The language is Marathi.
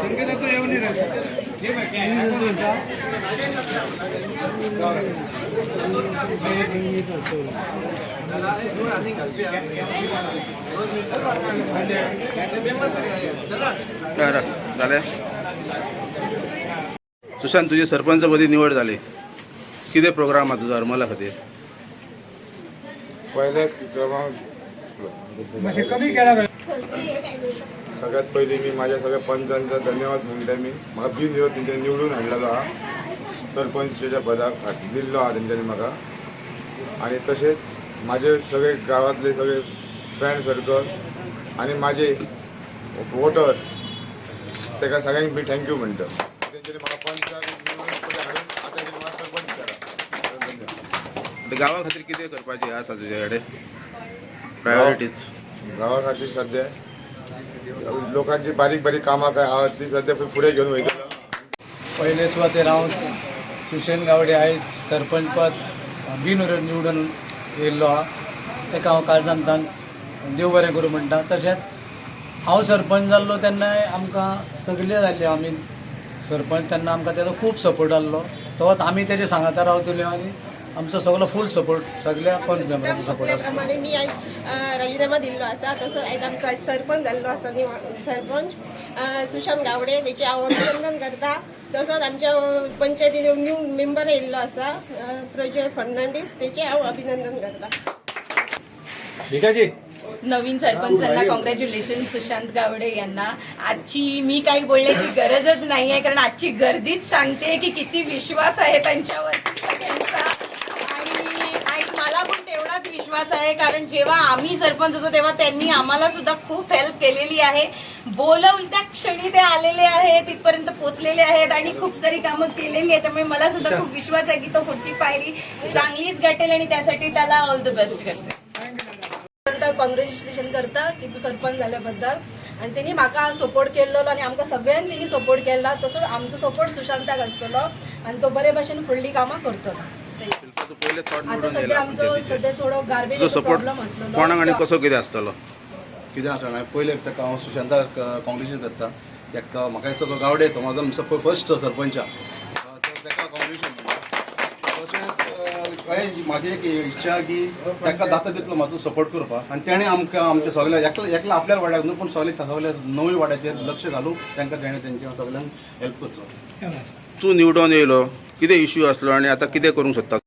સંકેત તો એવું નહીં રહેતું बरं झाले सुशांत तुझी सरपंचपदी निवड झाली. किती प्रोग्राम हा तुझा? हरमला खातीर पहिल्याच क्रमांक सगळ्यात पहिले मी माझ्या सगळ्या पंचांचा धन्यवाद म्हणते मी. म्हाका बिनविरोध तेंच्यानी निवडून हाडलेलो हा सरपंचच्या पदाक दिल्लो हा तेंच्यांनी म्हाका आणि तसेच माझे सगळे गावातले सगळे फ्रेंड सर्कल आणि माझे वोटर्स ताका सगळ्यांक मी थँक्यू म्हणतो तेंच्यांनी म्हाका पंचाक आता सरपंच धन्यवाद आता गावा खातीर कितें करपाचें आसा तुजे कडेन प्रायोरिटीज गावा खातीर सध्या लोकांची बारीक बारीक कामां काय आहात. ती सध्या फुडें घेवन वयतलो पहिले सुवातेर हांव सुशेन गावडे आयज सरपंच पद बिनर निवडून येयल्लो हा. ताका हांव काळजांतान देव बरें करूं म्हणटा तशेंच हांव सरपंच जाल्लो तेन्नाय आमकां सगळे जाल्ले. आमी सरपंच तेन्ना आमकां तेजो खूब सपोर्ट आसलो तोच आमी तेजे सांगाता रावतल्यो आनी आमचो सगळो फूल सपोर्ट सगळ्या पंच मेंबरांचो सपोर्ट प्रमाणे मी आज अ, राजीनामा दिल्लो आसा तसोच आयज आमचो आज सरपंच जाल्लो आसा सरपंच. अ, सुशांत गावडे तेचे हांव अभिनंदन करता तसोच आमच्या पंचायतीन न्यू मेंबर येयल्लो आसा अ, प्रज्वल फर्नांडीस तेचे हांव अभिनंदन करता. भिकाजी. नवीन सरपंचांना कॉंग्रॅच्युलेशन सुशांत गावडे यांना. आजची मी काही बोलण्याची गरजच नाही आहे कारण आजची गर्दीच सांगते की किती विश्वास आहे त्यांच्यावरती सगळ्यांचा आणि आणि मला पण तेवढाच विश्वास आहे कारण जेव्हा आम्ही सरपंच होतो तेव्हा त्यांनी आम्हाला सुद्धा खूप हेल्प केलेली आहे. बोलवून त्या क्षणी ते आलेले आहेत तिथपर्यंत पोचलेले आहेत आणि खूप सारी कामं केलेली आहेत. त्यामुळे मला सुद्धा खूप विश्वास आहे की तो पुढची पायरी चांगलीच गाठेल आणि त्यासाठी त्याला ऑल द बेस्ट करते. कॉंग्रॅच्युलेशन करता की तू सरपंच झाल्याबद्दल. आणि त्यांनी म्हाका सपोर्ट केल्लो आणि आमकां सगळ्यांनी त्यांनी सपोर्ट केला तसोच आमचो सपोर्ट सुशांताक आसतलो आणि तो बरे भाशेन फुडली कामां करतलो. तूं पयले थॉट आता सध्या आमचो सध्या थोडो तुजो गार्बेज सपोर्ट प्रॉब्लम आसलो कोणाक आनी कसो कितें आसतलो कितें आसा जाणा पयले ताका हांव सुशांताक कॉंग्रेच्युलेशन करता एक तो म्हाका दिसता तो गावडे समाजान म्हजो फर्स्ट सरपंच हा. तर ताका म्हणटा तशेंच हांवें म्हाजी एक इच्छा की ताका जाता तितलो म्हाजो सपोर्ट करपाक आनी तेणें आमकां आमच्या सगळ्या एकल्या एकल्या आपल्या वाड्याक न्हू पूण सगळे सगळ्या नव्या वाड्याचेर लक्ष घालून तांकां तेणें तेंच्या सगळ्यांक हेल्प करचो तूं निवडून येयलो कितें इश्यू आसलो आनी आतां कितें करूंक सोदता